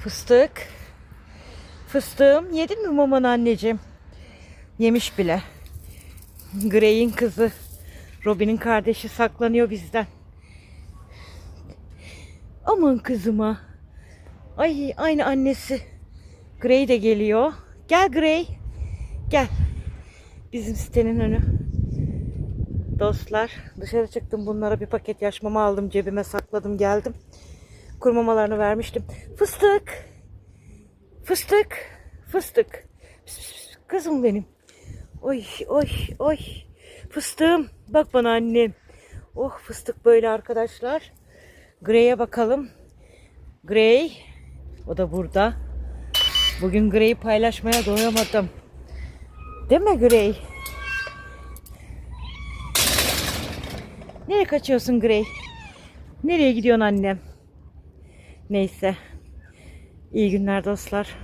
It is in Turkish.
Fıstık. Fıstığım yedin mi mamanı anneciğim? Yemiş bile. Grey'in kızı. Robin'in kardeşi saklanıyor bizden. Aman kızıma. Ay aynı annesi. Grey de geliyor. Gel Grey. Gel. Bizim sitenin önü. Dostlar dışarı çıktım bunlara bir paket yaş mama aldım cebime sakladım geldim. Kuru mamalarını vermiştim. Fıstık. Fıstık. Fıstık. Pis, pis, pis. Kızım benim. Oy oy oy. Fıstığım. Bak bana annem. Oh fıstık böyle arkadaşlar. Grey'e bakalım. Grey. O da burada. Bugün Grey'i paylaşmaya doyamadım. Değil mi Grey? Nereye kaçıyorsun Grey? Nereye gidiyorsun annem? Neyse. İyi günler dostlar.